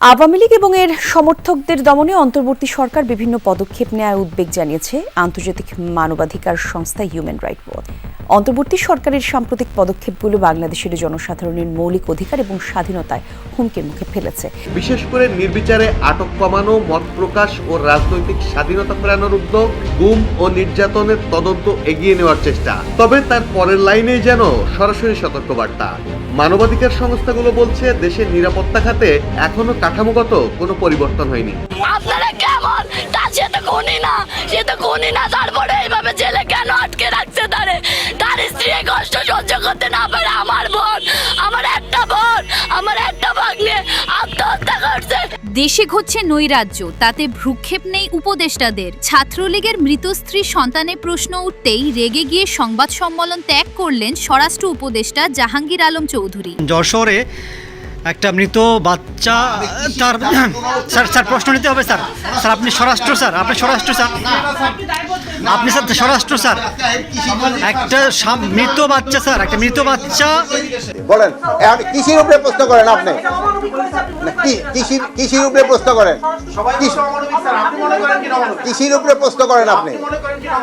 আওয়ামী লীগ এবং এর সমর্থকদের দমনে অন্তর্বর্তী সরকার বিভিন্ন পদক্ষেপ নেওয়ার উদ্বেগ জানিয়েছে আন্তর্জাতিক মানবাধিকার সংস্থা হিউম্যান রাইট ওয়াচ অন্তর্বর্তী সরকারের সাম্প্রতিক পদক্ষেপগুলো বাংলাদেশের জনসাধারণের মৌলিক অধিকার এবং স্বাধীনতায় হুমকির মুখে ফেলেছে। বিশেষ করে নির্বিচারে আটক কমানো মত প্রকাশ ও রাজনৈতিক স্বাধীনতা ফেরানোর উদ্যোগ গুম ও নির্যাতনের তদন্ত এগিয়ে নেওয়ার চেষ্টা। তবে তার পরের লাইনেই যেন সরাসরি সতর্কবার্তা। মানবাধিকার সংস্থাগুলো বলছে দেশের নিরাপত্তা খাতে এখনও কাঠামোগত কোনো পরিবর্তন হয়নি। আপনারা কেমন? তা সে তো খুনি না সে তো খুনি না তারপরে এইভাবে জেলে কেন আটকে রাখছে তারে? এই কষ্ট সহ্য করতে না পারে আমার বোন আমার একটা বোন আমার একটা ভাগ্নে আত্মহত্যা করছে। দেশে ঘটছে নৈরাজ্য তাতে ভ্রুক্ষেপ নেই উপদেষ্টাদের। ছাত্রলীগের মৃত স্ত্রী সন্তানের প্রশ্ন উঠতেই রেগে গিয়ে সংবাদ সম্মেলন ত্যাগ করলেন স্বরাষ্ট্র উপদেষ্টা জাহাঙ্গীর আলম চৌধুরী। যশোরে একটা মৃত বাচ্চা তার স্যার স্যার প্রশ্ন নিতে হবে স্যার। স্যার আপনি স্বরাষ্ট্র স্যার আপনি স্বরাষ্ট্র স্যার। আপনি স্যার স্বরাষ্ট্র স্যার? একটা মৃত বাচ্চা স্যার একটা মৃত বাচ্চা। বলেন কৃষির উপরে প্রশ্ন করেন আপনি। কি- কৃষির কৃষির উপরে প্রশ্ন করেন। কৃষি- কৃষির উপরে প্রশ্ন করেন আপনি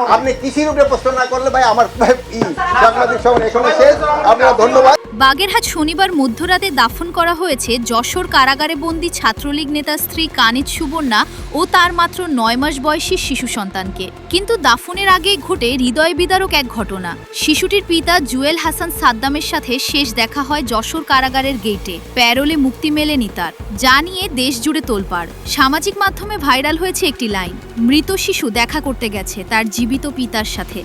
আপনি। কৃষির উপরে প্রশ্ন না করলে ভাই আমার সাংবাদিক সভা এখানে শেষ। আপনারা ধন্যবাদ। বাগেরহাট শনিবার মধ্যরাতে দাফন করা হয়েছে যশোর কারাগারে বন্দী ছাত্রলীগ নেতা স্ত্রী কানিজ সুবর্ণা ও তার মাত্র নয় মাস বয়সী শিশু সন্তানকে। কিন্তু দাফনের আগে ঘটে হৃদয় বিদারক এক ঘটনা। শিশুটির পিতা জুয়েল হাসান সাদ্দামের সাথে শেষ দেখা হয় যশোর কারাগারের গেটে প্যারোলে মুক্তি মেলেনি তার। যা নিয়ে দেশ জুড়ে তোলপাড়। সামাজিক মাধ্যমে ভাইরাল হয়েছে একটি লাইন, মৃত শিশু দেখা করতে গেছে তার জীবিত পিতার সাথে।